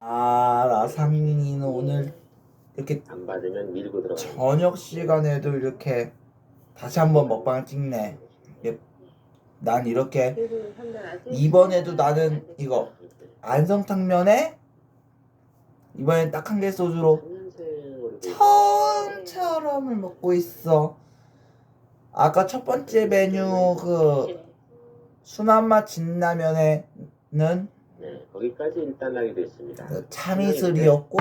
아, 라상민이는 오늘 이렇게 안 받으면 밀고 들어가. 저녁 시간에도 이렇게 다시 한번 먹방을 찍네. 이게 난 이렇게 이번에도 나는 이거 안성탕면에 이번엔 딱 한 개 소주로 처음처럼을 먹고 있어. 아까 첫 번째 메뉴 그 순한맛 진라면에는 네, 거기까지 일단 하게 됐습니다. 그 참이슬이었고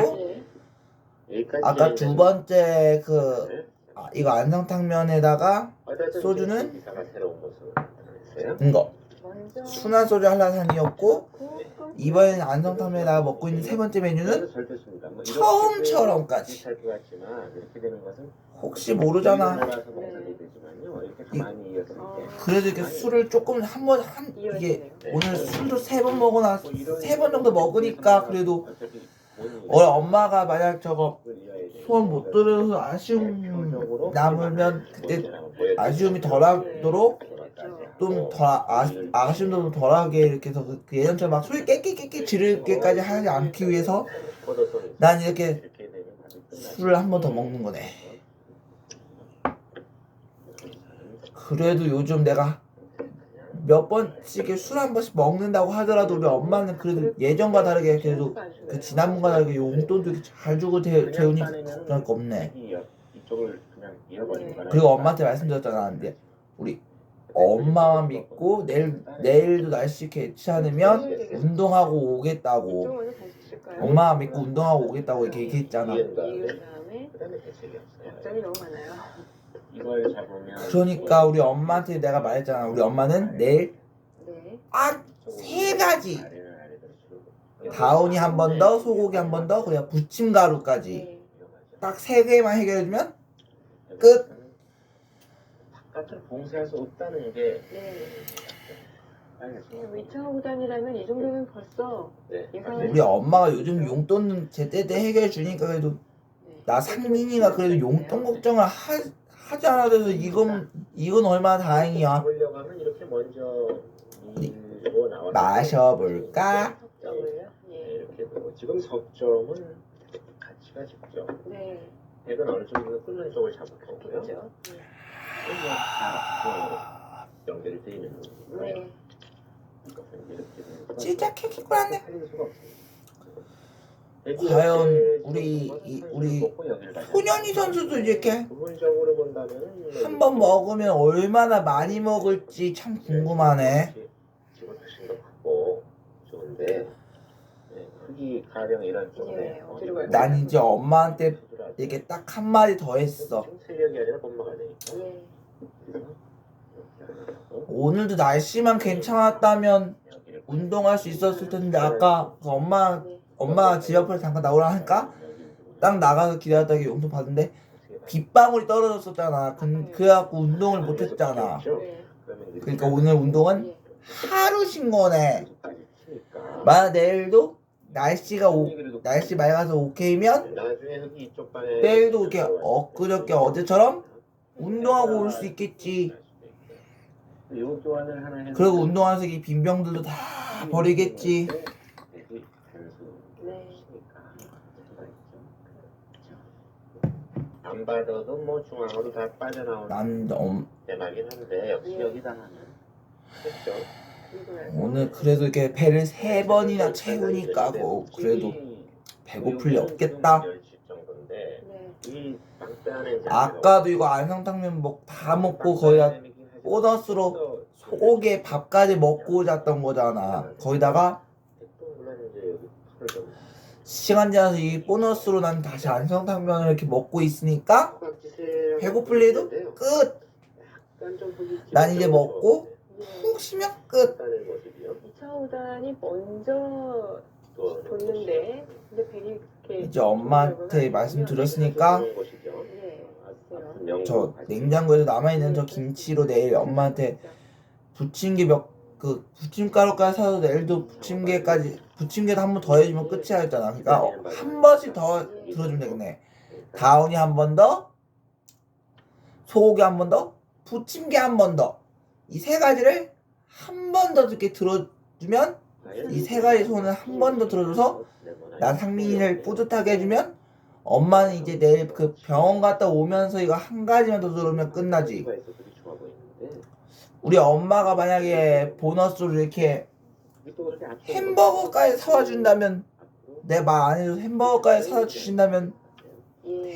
여기까지 아까 두 번째 그 네. 아, 이거 안성탕면에다가 어쨌든 소주는? 기사가 새로운 나타냈어요. 이거 순한 소주 한라산이었고 이번엔 안성탕면에다가 먹고 있는 세 번째 메뉴는 절대습니다. 뭐 처음처럼까지. 것은 혹시 모르잖아. 가만히 이었을 때 그래도 이렇게 술을 조금 한 번 한 이게 오늘 술도 세 번 먹어놔 뭐 이런 세번 정도 먹으니까 그래도 어, 엄마가 만약 저거. 소원 못 들어서 아쉬움 남으면 그때 아쉬움이 덜하도록 좀 덜 아, 아쉬움도 좀 덜하게 이렇게 해서 그 예전처럼 막 소리 깨끼깨끼 지르게까지 하지 않기 위해서 난 이렇게 술을 한 번 더 먹는 거네. 그래도 요즘 내가 몇 번씩 술 한 번씩 먹는다고 하더라도 우리 엄마는 그래도 예전과 다르게 그래도 그 지난번과 다르게 용돈도 이렇게 잘 주고 재, 재우니 걱정할 거 없네. 그리고 엄마한테 말씀드렸잖아. 근데 우리 엄마만 믿고 내일 내일도 날씨 괜찮으면 운동하고 오겠다고. 엄마 믿고 운동하고 오겠다고 이렇게 얘기했잖아. 이은 다음에 이은 다음에 그다음에 대책이 없어요. 걱정이 너무 많아요. 이걸 잡으면 그러니까 우리 엄마한테 내가 말했잖아. 우리 엄마는 내일 네. 딱세 가지 아래를 아래로 주고. 다운이 한 번 더, 소고기 한 번 더, 그리고 부침가루까지 네. 딱 세 개만 해결해주면 끝. 바깥을 봉쇄할 수 없다는 게 네. 알겠습니다. 네, 위창호 구단이라면 이 정도면 벌써 네. 예상을 우리 엄마가 요즘 용돈은 제때때 해결해 주니까 그래도 네. 나 상민이가 그래도 용돈 걱정을 하, 하지 않아도 이건 이건 얼마나 다행이야. 잡으려고 하면 이렇게 먼저 밀고 나와. 마셔볼까? 네, 예. 이렇게 되고 지금 석점은 가치가 싶죠. 네. 백은 어느 정도 끓는 쪽을 잡을 거고요. 그렇죠. 네. 있는 거고요. 네. 진짜 캐키꾸라네. 과연 우리 이- 우리 손현희 선수도 이렇게 한 번 먹으면 얼마나 많이 먹을지 참 궁금하네. 좋은데 네, 크기 가령 이런 쪽에 예? 난 이제 엄마한테 이렇게 딱 한 마디 더 했어. 세력이 아니라 본마가 되니까 네. 하고 오늘도 날씨만 괜찮았다면 운동할 수 있었을 텐데 아까 그 엄마 네. 엄마가 집 앞으로 잠깐 나오라 하니까 딱 나가서 기다렸다가 용돈 받는데 빗방울이 떨어졌었잖아. 그, 그래갖고 운동을 못했잖아. 네. 그러니까 오늘 운동은 예. 하루 쉰 거네. 만약 내일도 날씨가 오, 날씨 맑아서 오케이면 내일도 이렇게 엊그저께 어제처럼 운동하고 올 수 있겠지. 해서 그리고 운동하면서 이 빈병들도 다 버리겠지. 네. 안 받아도 뭐 중앙으로 다 빠져나오는 난 엄, 대박이긴 한데 역시 예. 여기다. 그리고 나서 오늘 그래도 이렇게 배를 세 번이나 채우니까 뭐 그래도 배고플 리 없겠다. 아까도 이거 안성탕면 먹, 다 먹고 거기다 보너스로 소고기에 밥까지 먹고 잤던 거잖아. 거기다가 시간 지나서 이 보너스로 난 다시 안성탕면을 이렇게 먹고 있으니까 배고플 리도 끝! 난 이제 먹고 푹 쉬면 끝! 모습이요. 이창호단이 먼저 또 뒀는데 근데 백이 이렇게 이제 엄마한테 말씀드렸으니까 곳이죠. 네. 저 냉장고에서 남아있는 저 김치로 내일 엄마한테 부침개 몇 그 부침가루까지 사서 내일도 부침개까지 부침개도 한 번 더 해주면 끝이야 했잖아. 그러니까 어, 한 번씩 더 들어주면 되겠네. 다운이 한 번 더, 소고기 한 번 더, 부침개 한 번 더. 이 세 가지를 한 번 더 이렇게 들어주면 이 세 가지 소원을 한 번 더 들어줘서 나 상민이를 뿌듯하게 해주면 엄마는 이제 내일 그 병원 갔다 오면서 이거 한 가지만 더 들으면 끝나지. 우리 엄마가 만약에 보너스로 이렇게 햄버거까지 사와 준다면 내 말 안 해도 햄버거까지 사와 주신다면 예.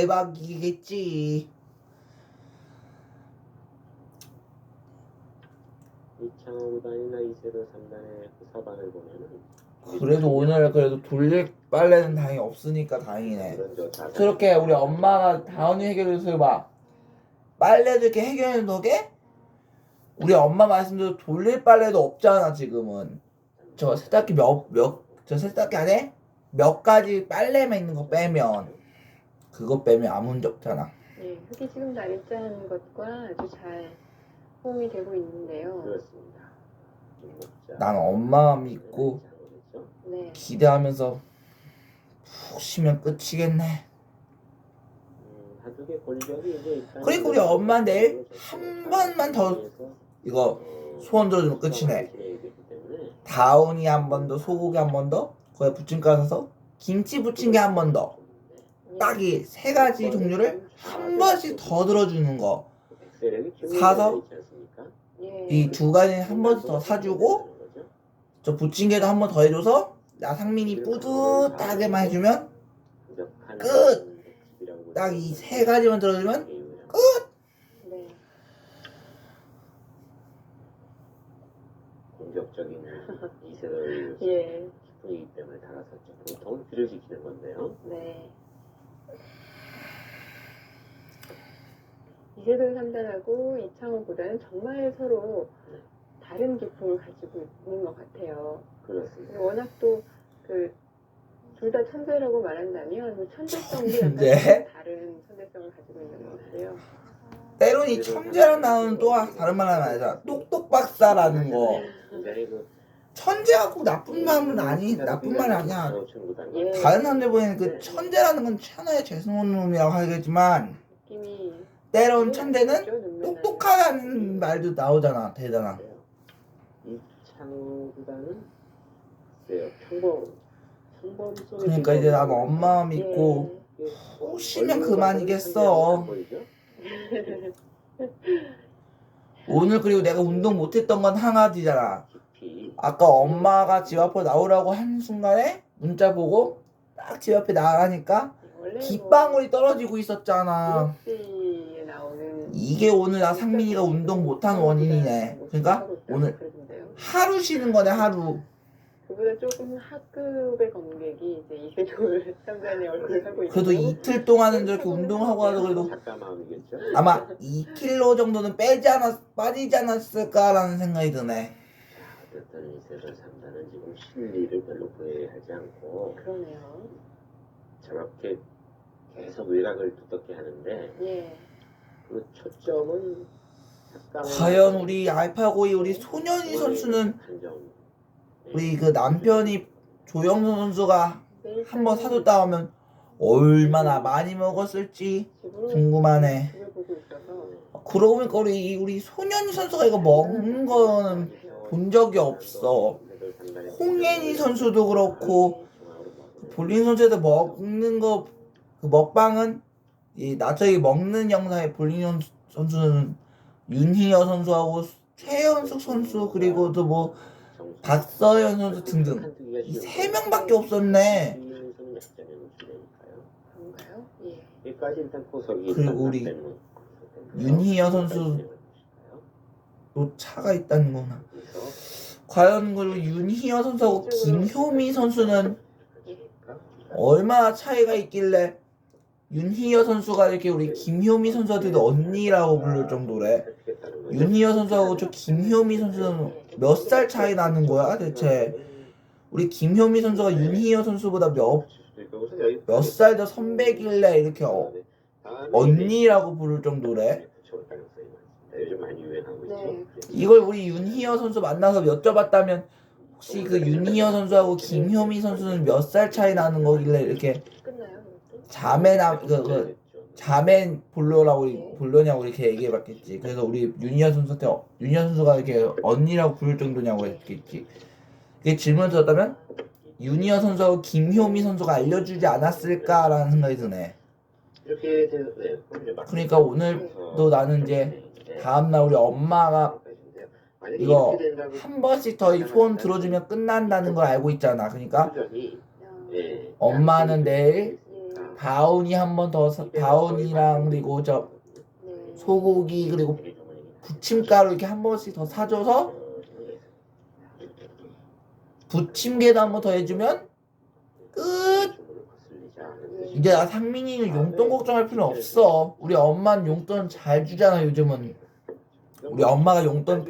대박이겠지. 구단이나 이세돌 3단의 그 서반을 보면은 그래도 오늘 그래도 돌릴 빨래는 다행히 없으니까 다행이네. 그런 저 자산- 그렇게 우리 엄마가 다운이 해결해서 봐. 빨래도 이렇게 해결해 놓게 우리 엄마 말씀대로 돌릴 빨래도 없잖아 지금은. 저 세탁기 몇몇저 세탁기 안에 몇 가지 빨래만 있는 거 빼면 그거 빼면 아무 문제 없잖아. 예, 흙이 지금 날짜는 것과 아주 잘 호응이 되고 있는데요. 그렇습니다. 김목자, 난 엄마 믿고? 네. 기대하면서 푹 쉬면 끝이겠네. 음, 일단 그리고 우리 엄마 내일 한 번만 더 이거 소원 들어주면 끝이네. 다운이 한 번 더, 소고기 한 번 더, 거기에 부침가루 사서 김치 부침개 한 번 더. 예. 딱이 세 가지 종류를 한 번씩 더 들어주는 거. 사서 예. 이 두 가지 한 번씩 더 사주고 저 부침개도 한 번 더 해줘서 나 상민이 뿌듯하게만 해주면 끝! 딱 이 세 가지만 들어주면 네. 공격적인 이세돌 예. 분이기 때문에 다가섰죠. 보통은 뒤를 지키는 건데요. 네. 이세돌 3단하고 이창호 구단은 정말 서로 다른 기풍을 가지고 있는 것 같아요. 그렇습니다. 워낙 또그 둘 다 천재라고 말한다면 그 천재성도 약간 천재? 다른 천재성을 가지고 있는 것 같아요. 때론 이 천재랑 나오는 또 다른 말 하면 아니잖아. 똑똑박사라는 거. 그 천재가 꼭 나쁜 말은 아니, 나쁜 말이 아니야. 예. 다른 사람들 보기에는 그 천재라는 건 천하의 죄송한 놈이라고 하겠지만 느낌이 때론 천재는 그렇죠, 눈매는. 똑똑하다는 말도 나오잖아 대단한. 이창호 구단은 글쎄요 평범 평범 속에 그러니까 이제 난 엄마 믿고 쉬면 그만이겠어. 오늘 그리고 내가 운동 못했던 건 항아지잖아. 아까 엄마가 집 앞으로 나오라고 한 순간에 문자 보고 딱 집 앞에 나가니까 원래 빗방울이 떨어지고 있었잖아. 에 나오는 이게 오늘 나 상민이가 운동 못한 원인이네 그러니까 오늘. 하루 쉬는 거네 하루 그보다 조금 하급의 검객이 이제 이세돌 삼단의 얼굴을 하고 있고 그래도 이틀 동안은 저렇게 운동하고 와서 그래도 작가 마음이겠죠. 아마 2kg 정도는 빼지 않았 빠지지 않았을까라는 생각이 드네. 자, 어쨌든 이세돌 3단은 지금 실리를 별로 보여하지 않고 그러네요. 저렇게 계속 외곽을 두텁게 하는데 예. 그 초점은 과연 우리 알파고의 우리 소년이 선수는 한점 우리 그 남편이 조영선 선수가 내일 한번 사줬다 하면 얼마나 많이 먹었을지 궁금하네. 그러고 보니까 우리 우리 소년이 선수가 이거 먹는 거는 본 적이 없어. 홍예니 선수도 그렇고 볼링 선수도 먹는 거 그 먹방은 이 나저기 먹는 영상에 볼링 선- 선수는 윤희여 선수하고 최연숙 선수 그리고 또 뭐 박서연 선수 등등 이 세 명밖에 없었네. 예. 그리고 우리 윤희여 선수 또 차가 있다는 거나. 과연 그리고 윤희여 선수하고 김효미 선수는 얼마나 차이가 있길래 윤희여 선수가 이렇게 우리 김효미 선수한테도 언니라고 부를 정도래. 윤희여 선수하고 저 김효미 선수는 몇 살 차이 나는 거야 대체? 우리 김효미 선수가 윤희여 선수보다 몇몇 살 더 선배길래 이렇게 어, 언니라고 부를 정도래. 네. 이걸 우리 윤희여 선수 만나서 여쭤봤다면 혹시 그 윤희여 선수하고 김효미 선수는 몇 살 차이 나는 거길래 이렇게? 자매나 그, 그 자매 볼로라고 볼로냐고 이렇게 얘기해봤겠지. 그래서 우리 윤희여 선수한테 어- 윤희여 선수가 이렇게 언니라고 부를 정도냐고 했겠지. 그게 질문을 들었다면 유니어 선수하고 김효미 선수가 알려주지 않았을까라는 생각이 드네. 이렇게 네, 그러니까 오늘도 나는 이제 다음 날 우리 엄마가 이거 한 번씩 더이 소원 들어주면 끝난다는 걸 알고 있잖아. 그러니까 예, 엄마는 내일 예. 다운이 한 번 더 다운이랑 그리고 저 네. 소고기 그리고 부침가루 이렇게 한 번씩 더 사줘서 부침개도 한 번 더 해주면 끝. 이제 나 상민이는 용돈 걱정할 필요 없어. 우리 엄마는 용돈 잘 주잖아 요즘은. 우리 엄마가 용돈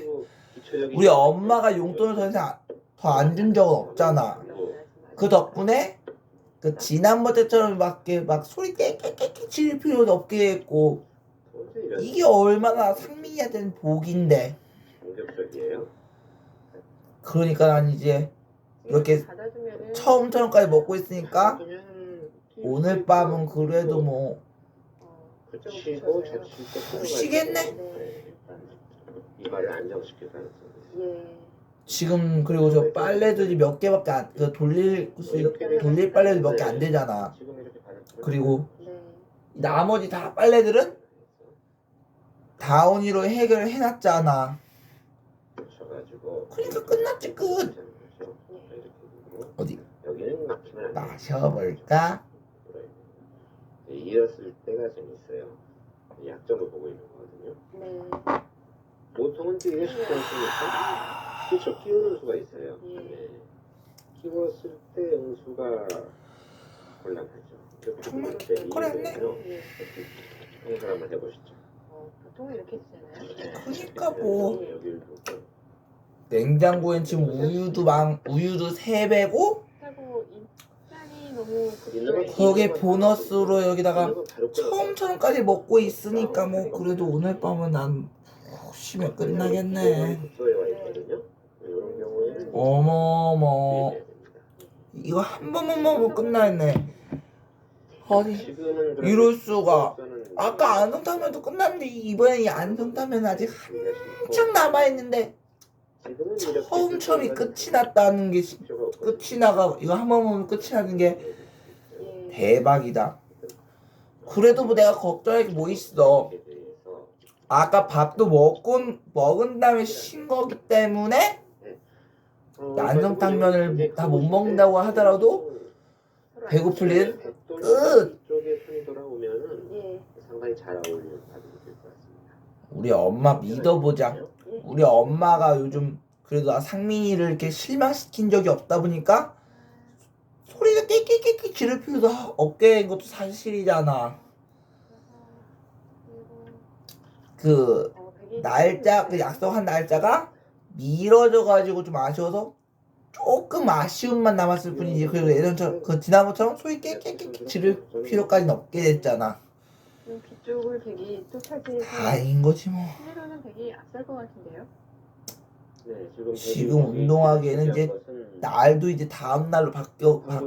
우리 엄마가 용돈을 더 이상 더 안 준 적은 없잖아. 그 덕분에 그 지난번 때처럼 막, 이렇게 막 소리 깨깨깨깨 칠 필요도 없게 했고 이게 얼마나 상민이한테는 복인데. 공격적이에요. 그러니까 난 이제 이렇게 받아주면은 처음처럼까지 먹고 있으니까 그러면 오늘 밤은 그래도 뭐 어, 치고 붙여줘요. 자칫 쉬겠네? 네. 이발을 안정시킬 가능성이 있어요. 예. 지금 그리고 저 빨래들이 몇 개밖에 안, 그 돌릴 수 있- 돌릴 빨래도 몇 개 안 되잖아. 그리고 네. 나머지 다 빨래들은 다운이로 해결을 해놨잖아. 그러니까 끝났지 끝. 어디. 마셔볼까? 이었을 때가 좀 있어요. 약점을 보고 있는 거거든요. 네. 보통은 쉽지 않습니까? 그렇죠. 끼우는 수가 있어요. 예. 네. 끼웠을 때 응수가 곤란하죠. 정말 때 곤란해. 이유는요. 예. 한번 해보시죠. 어, 보통 이렇게 주잖아요. 그러니까 뭐. 여기를 두고 냉장고엔 지금 우유도 망 우유도 세 배고 하고 너무 거기에 보너스로 여기다가 처음처럼까지 먹고 있으니까 뭐 그래도 오늘 밤은 난 쉬면 끝나겠네. 와 있거든요. 이런 경우에는 어머머. 이거 한 번만 먹으면 끝나겠네. 아니 지금은 그래도 이럴 수가. 국소는 아까 안성타면도 끝났는데 이번에 이 안성타면 아직 한창 남아 있는데 지금은 이렇게 처음처럼이 끝이 났다는 게. 끝이 나가 이거 한번 먹으면 끝이 나는 게 예. 대박이다. 그래도 뭐 내가 걱정할 게 뭐 있어. 아까 밥도 먹고 먹은 다음에 쉰 거기 때문에 어, 안성탕면을 다 못 먹는다고 하더라도 배고플 일 끝. 이쪽에 손이 돌아오면은 예. 상당히 잘 어울리는 밥이 될 것 같습니다. 우리 엄마 믿어보자. 예. 우리 엄마가 요즘 그래도 나 상민이를 이렇게 실망시킨 적이 없다 보니까 소리가 깨깨깨깨 지를 필요도 하- 없게 된 것도 사실이잖아. 그 어, 백이 날짜 그 약속한 날짜가 미뤄져 가지고 좀 아쉬워서 조금 아쉬움만 남았을 뿐이지 그래도 예전처럼 그 지난번처럼 소리 깨깨깨 지를 필요까지는 없게 됐잖아. 음, 뒤쪽을 백이 또 차지해서 다행인 거지 뭐. 실내로는 백이 앞설 것 같은데요. 네, 지금 지금 운동하기에는 이제 날도 이제 다음 날로 바뀌어 바.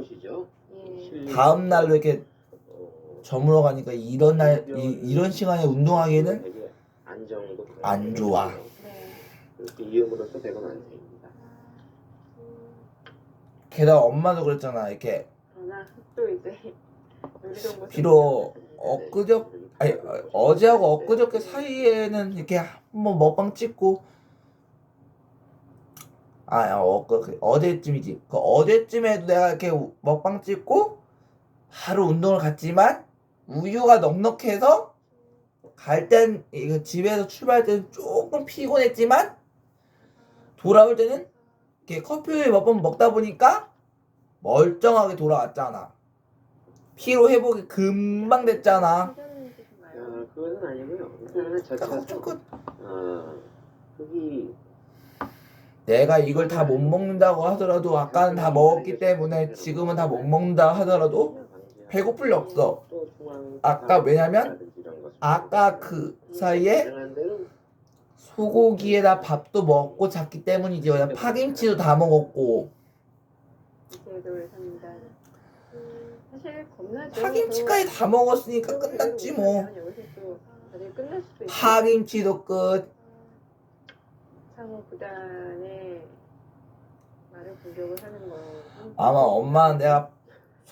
예. 다음 날로 이렇게 어, 저물어 가니까 이런 날 이, 이런 시간에 운동하기에는 안정도 안 좋아. 네. 이음으로써 되건 안생입니다. 게다가 엄마도 그랬잖아 이렇게 그러나 또 이제 요리정보 비록 엊그저 아니 어, 어제하고 엊그저께 사이에는 이렇게 한번 먹방 찍고 아 엊그 그 어제쯤이지 그 어제쯤에도 내가 이렇게 우- 먹방 찍고 바로 운동을 갔지만 우유가 넉넉해서 갈 땐 집에서 출발할 때는 조금 피곤했지만 돌아올 때는 이렇게 커피 몇번 먹다 보니까 멀쩡하게 돌아왔잖아 피로 회복이 금방 됐잖아? 아, 그것은 아니고요. 일단은 저차서 그 아, 흙이 내가 이걸 다 못 먹는다고 하더라도 아까는 다 먹었기 때문에 지금은 다 못 먹는다 하더라도 배고플 리 없어. 아까 왜냐면 아까 그 사이에 소고기에다 밥도 먹고 잤기 때문이지 그냥 파김치도 다 먹었고 겁나죠. 파김치까지 다 먹었으니까 끝났지 뭐 수도 있고. 파김치도 끝 상호 구단의 말을 나를 공격을 하는 거. 아마 엄마는 내가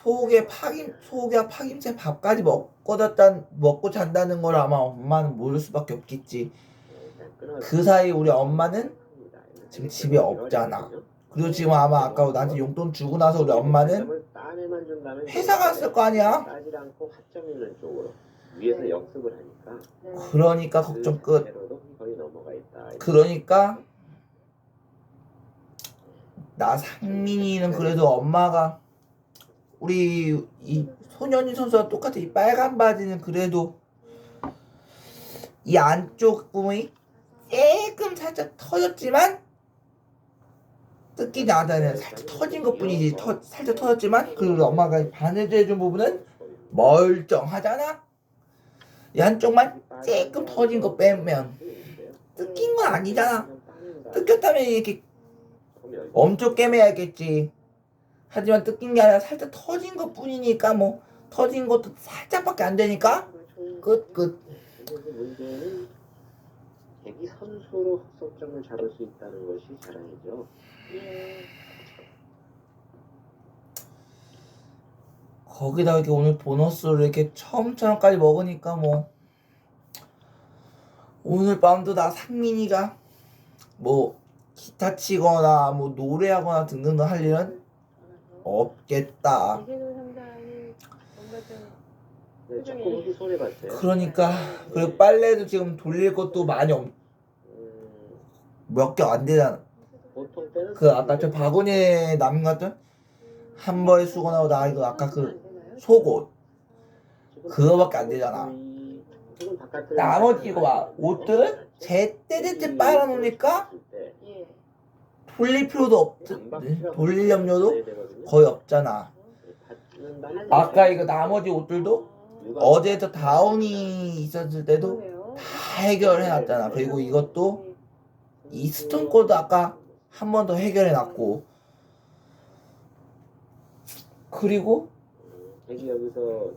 속에 파김 속에 파김치 밥까지 먹고 잤단 먹고 잔다는 걸 아마 엄마는 모를 수밖에 없겠지. 그 사이 우리 엄마는 지금 집에 없잖아. 그리고 지금 아마 아까 나한테 용돈 주고 나서 우리 엄마는 회사 갔을 거 아니야. 그러니까 걱정 끝. 그러니까 나 상민이는 그래도 엄마가 우리 이 소년이 선수와 똑같아 이 빨간 바지는 그래도 이 안쪽 부분이 조금 살짝 터졌지만 뜯기지 않다는 살짝 터진 것 뿐이지 터, 살짝 터졌지만 그리고 엄마가 바느질해준 부분은 멀쩡하잖아 이 한쪽만 조금 터진 거 빼면 뜯긴 건 아니잖아 뜯겼다면 이렇게 엄청 깨매야겠지. 하지만 뜯긴 게 아니라 살짝 터진 것 뿐이니까 뭐 터진 것도 살짝밖에 안 되니까 끝 끝. 그래서 문제는 대기 선수로 헛석점을 잡을 수 있다는 것이 자랑이죠. 예. 거기다 이렇게 오늘 보너스를 이렇게 처음처럼까지 먹으니까 뭐 오늘 밤도 나 상민이가 뭐 기타 치거나 뭐 노래하거나 등등등 할 일은 없겠다. 이세돌 상당히 뭔가 좀 네, 조금 후기 손해 봤어요. 그러니까 그리고 빨래도 지금 돌릴 것도 많이 음, 몇 개 안 되잖아. 보통 때는 그 아까 저 바구니에 남은 것 같은 한벌 수건하고 나 이거 아까 그 속옷 지금 그거밖에 안 되잖아. 거의 지금 바깥으로 나머지 이거 봐 옷들은 제때제때 빨아놓으니까 예. 돌릴 필요도 없 돌릴 염려도 거의 없잖아. 아까 이거 나머지 옷들도 어제부터 다운이 있었을 때도. 다 해결해 놨잖아. 그리고 이것도 이 스톤 코드 아까 한 번 더 해결해 놨고 그리고 여기서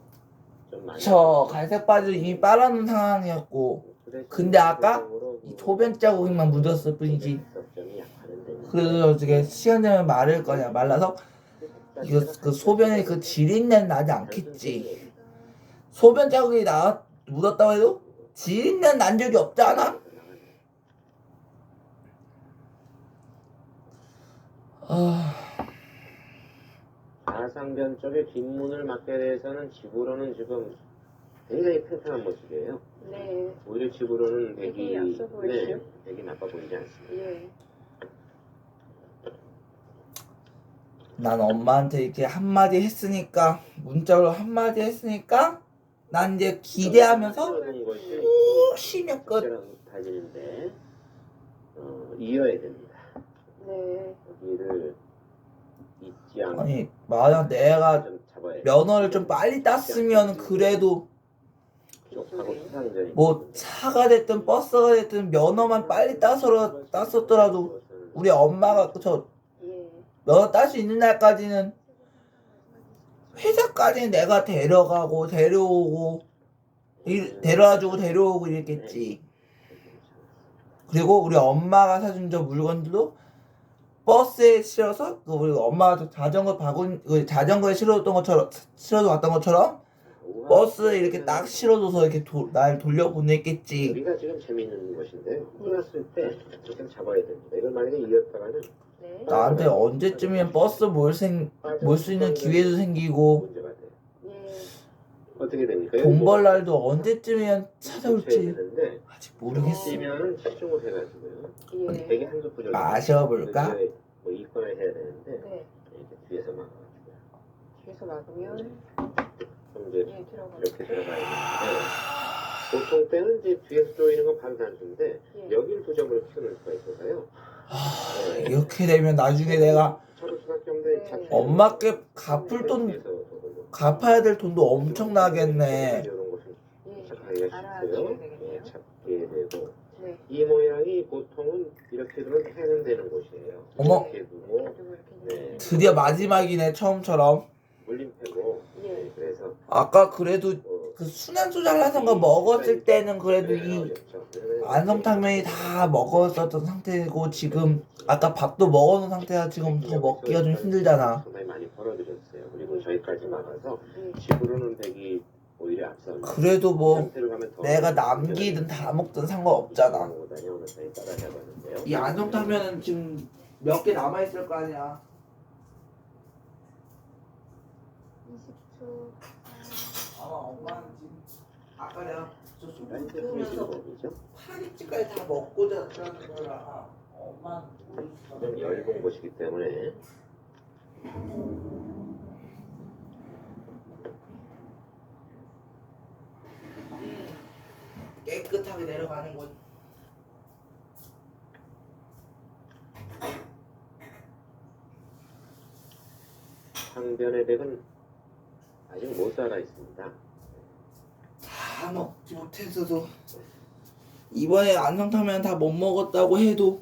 좀 많이 저 갈색 바지를 이미 빨아놓은 상황이었고 근데 아까 이 소변 자국만 묻었을 뿐이지 그래서 어떻게 시간 되면 마를 거냐 말라서 이거 그 소변에 그 지린내는 나지 않겠지 소변 자국이 나 묻었다고 해도 지린내는 난 적이 없잖아 아 가상변 쪽에 뒷문을 막게 돼서는 집으로는 지금 굉장히 팽팽한 모습이에요. 네. 오히려 집으로는 되게 되게 앞서 보이시죠? 네, 되게 나빠 보이지 않습니다. 예. 난 엄마한테 이렇게 한마디 했으니까 문자로 한마디 했으니까 난 이제 기대하면서 쉬면 끝 다지는데 어, 이어야 됩니다. 네. 여기를 잊지 않고 아니 만약 내가 좀 잡아야 돼요. 면허를 좀 빨리 땄으면 그래도 수상전이 뭐 차가 됐든 버스가 됐든 면허만 빨리 따서 땄었더라도 우리 엄마가 저 예. 면허 딸수 있는 날까지는 회사까지 내가 데려가고 데려오고 일- 데려와주고 데려오고 이랬겠지 그리고 우리 엄마가 사준 저 물건들도 버스에 실어서 그 우리 엄마가 저 자전거 바군 그 자전거에 실어뒀던 것처럼 실어서 왔던 것처럼 버스에 이렇게 딱 실어줘서 이렇게 도- 날 돌려보냈겠지 우리가 지금 재미있는 것인데 끝났을 때 조금 잡아야 됩니다. 이걸 만약에 이었다가는 네. 나한테 언제쯤이면 버스 몰수 있는 기회도 생기고. 어떻게 됩니까? 돈 벌 날도 언제쯤이면 찾아올지 아직 모르겠어 뛰면은 치중을 해가지고요. 예. 되게 한두 마셔볼까? 뭐 이권을 해야 되는데 네. 이렇게 뒤에서 막아가지고요. 뒤에서 막으면 이제 예 들어가. 이렇게 들어가야 되는데 보통 때는 이제 뒤에서 조이는 건 반산주인데 예. 여기를 두 점으로 키워놓을 수가 있어서요. 아, 이렇게 되면 나중에 내가 엄마께 갚을 돈 갚아야 될 돈도 엄청 나겠네 이런 것을 예. 착하기가 알아주셔야 쉽고요. 되겠네요. 예, 잡게 되고 네. 이 모양이 보통은 이렇게 두면 해는 되는 곳이에요. 어머. 이렇게 두고 네. 드디어 마지막이네 처음처럼 물림패고 예. 네, 그래서 아까 그래도 뭐 그 순환소 잘라선 거 먹었을 때는 그래도 이 안성탕면이 다 먹었었던 상태고 지금 아까 밥도 먹어놓은 상태라 지금 더 먹기가 좀 힘들잖아. 네. 오히려 앞서. 그래도 뭐 내가 남기든 다 먹든 상관없잖아. 이 안성탕면은 지금 몇 개 남아 있을 거 아니야. 20초. 엄마는 지금 아까 내가 저 소금 끓으면서? 파리찌까지 다 먹고 잤다는 거라 엄마는 좀 열본 곳이기 때문에 깨끗하게 내려가는 곳. 상변의 백은 아직 못 살아 있습니다. 다 먹지 못했어도 이번에 안성탕면 다 못 먹었다고 해도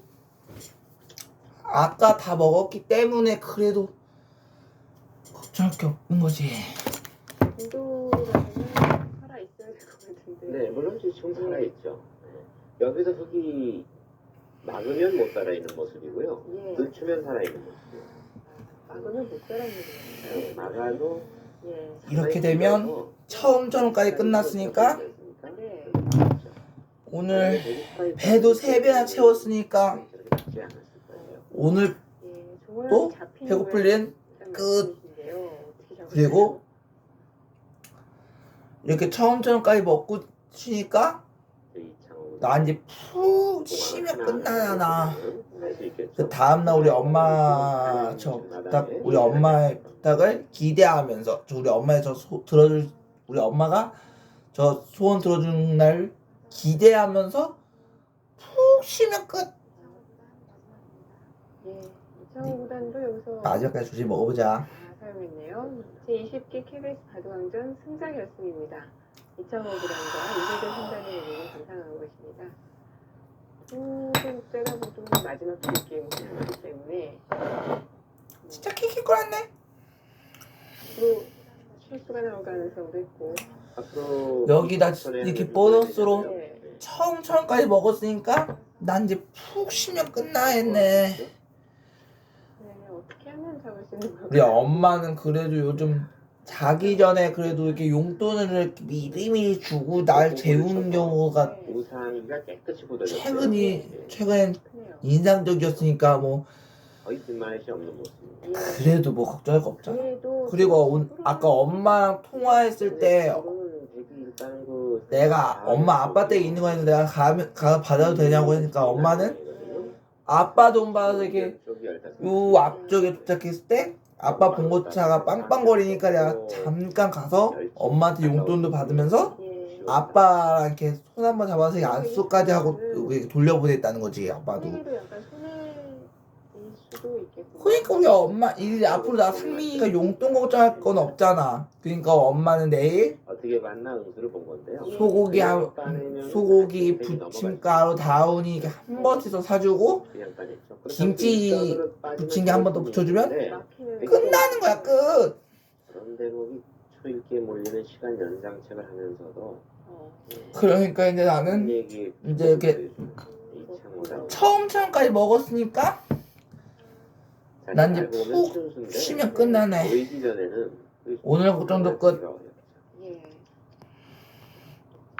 아까 다 먹었기 때문에 그래도 걱정할 게 없는 거지. 인도라면 살아 있어야 될 것 같은데. 네, 물론 지금 살아 있죠. 여기서 흙이 막으면 못 살아 있는 모습이고요. 예. 늦추면 살아 있는 모습이에요. 막으면 못 살아 있는 네, 거예요. 막아도 예. 이렇게 되면 처음처럼까지 끝났으니까 네. 오늘 배도 세 배나 채웠으니까. 오늘 예. 또 배고플 거에 일 일단 끝. 그리고 이렇게 처음처럼까지 먹고 쉬니까 나 이제 푹 쉬면 끝나잖아. 그 다음날 우리 엄마 저 부탁 우리 엄마의 부탁을 기대하면서 저 우리 엄마의 저 소, 들어줄 우리 엄마가 저 소원 들어주는 날 기대하면서 푹 쉬면 끝 예. 이창호 구단도 여기서 마지막까지 조심 먹어보자 다 사용했네요. 제20기 KBS 바둑왕전 승자 결승입니다. 이창호 구단과 이세대 선단의 이름을 감상하고 계십니다. 모두 마지막 두 게임이기 때문에. 진짜 킥킥 거렸네? 앞으로 실수가 나올 가능성도 있고. 앞으로 여기다 이렇게 보너스로 네. 처음처럼까지 먹었으니까 난 이제 푹 쉬면 끝나 했네. 네, 어떻게 하면 잡을 수 있는 걸까요? 우리 엄마는 그래도 요즘 자기 전에 그래도 이렇게 용돈을 미리미리 주고 날 재우는 경우가 네, 우산이가 깨끗이 묻어졌어요. 최근이 최근 크네요. 인상적이었으니까 뭐. 예. 그래도 뭐 걱정할 거 없잖아. 그리고 온- 아까 엄마랑 통화했을 때그 내가 엄마 아빠 댁에 있는 거에서 내가 가, 가 받아도 되냐고 하니까 엄마는 아빠 돈 받아서 이렇게 요 앞쪽에 도착했을 때 아빠 봉고차가 빵빵거리니까 내가 잠깐 가서 엄마한테 용돈도 받으면서 예. 아빠랑 이렇게 손 한번 잡아서 안수까지 하고 돌려보냈다는 거지 아빠도. 상민이도 약간 손해일 수도 있겠고. 그러니까 우리 엄마 이제 앞으로 나 상민이가 용돈 걱정할 건 없잖아. 그러니까 엄마는 내일 어떻게 만나 응수를 본 건데요. 소고기 한 소고기 부침가루 다운이 한 번씩 사주고 그냥 따냈죠. 김치 부침개 한번더 붙여주면 막히는 끝나는 거야 끝. 그런 대목이 초읽기에 몰리는 시간 연장책을 하면서도 어. 그러니까 이제 나는 얘기 이제 이렇게 처음처럼까지 먹었으니까 난 이제 푹 쉬면 끝나네. 오늘 정도 끝.